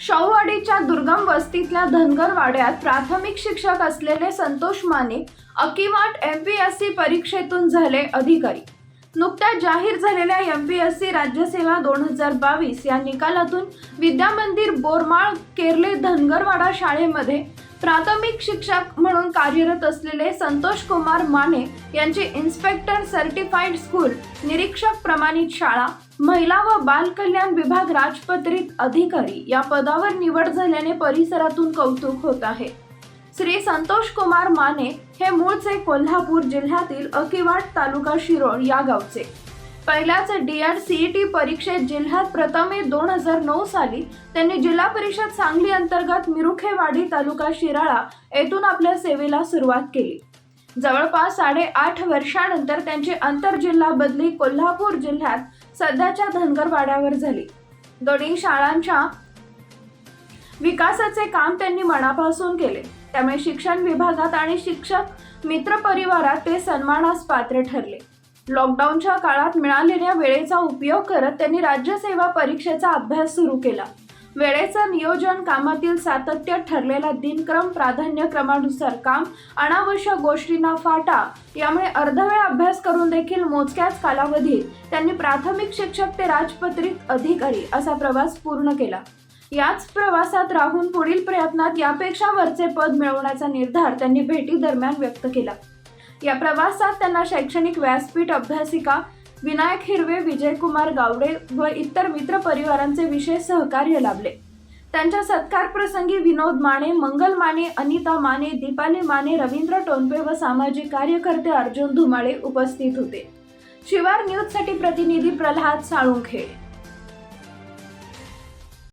शाहूवाडीच्या दुर्गम वस्तीतल्या धनगर वाड्यात प्राथमिक शिक्षक असलेले Santosh Mane Akiwat M P S C परीक्षेतून झाले अधिकारी. नुकत्याच जाहीर झालेल्या एम पी एस सी राज्यसेवा दोन हजार बावीस या निकालातून विद्यामंदिर बोरमाळ केरले धनगरवाडा शाळेमध्ये प्राथमिक शिक्षक म्हणून कार्यरत असलेले संतोष कुमार माने यांची इन्स्पेक्टर सर्टिफाईड स्कूल निरीक्षक प्रमाणित शाळा महिला व बाल कल्याण विभाग राजपत्रित अधिकारी या पदावर निवड झाल्याने परिसरातून कौतुक होत आहे. श्री संतोष कुमार माने हे मूळचे कोल्हापूर जिल्ह्यातील अकिवाट तालुका शिरोळ या गावचे. पहिल्याच D R C E T परीक्षेत जिल्ह्यात प्रथमे दोन हजार नऊ साली त्यांनी जिल्हा परिषद सांगली अंतर्गत मिरुखेवाडी तालुका शिराळा येथून आपल्या सेवेला सुरुवात केली. जवळपास साडेआठ वर्षानंतर त्यांची आंतरजिल्हा बदली कोल्हापूर जिल्ह्यात सध्याच्या धनगरवाड्यावर झाली. दोन्ही शाळांच्या विकासाचे काम त्यांनी मनापासून केले. त्यामुळे शिक्षण विभागात आणि शिक्षक मित्र परिवारात ते सन्मानास पात्र ठरले. लॉकडाऊनच्या काळात मिळालेल्या वेळेचा उपयोग करत त्यांनी राज्यसेवा परीक्षेचा अभ्यास सुरू केला. वेळेचं नियोजन कामातील सातत्य ठरलेला दिनक्रम प्राधान्यक्रमानुसार काम अनावश्यक गोष्टींना फाटा यामुळे अर्धवेळ अभ्यास करून देखील मोजक्याच कालावधीत त्यांनी प्राथमिक शिक्षक ते राजपत्रित अधिकारी असा प्रवास पूर्ण केला. याच प्रवासात राहून पुढील प्रयत्नात यापेक्षा वरचे पद मिळवण्याचा निर्धार त्यांनी भेटी दरम्यान व्यक्त केला. या प्रवासात त्यांना शैक्षणिक व्यासपीठ अभ्यासिका विनायक हिरवे विजयकुमार गावडे व इतर मित्र परिवारांचे विशेष सहकार्य लाभले. त्यांच्या सत्कार प्रसंगी विनोद माने मंगल माने अनिता माने दीपाली माने रवींद्र टोनपे व सामाजिक कार्यकर्ते अर्जुन धुमाळे उपस्थित होते. शिवार न्यूजसाठी प्रतिनिधी प्रल्हाद साळुंखे.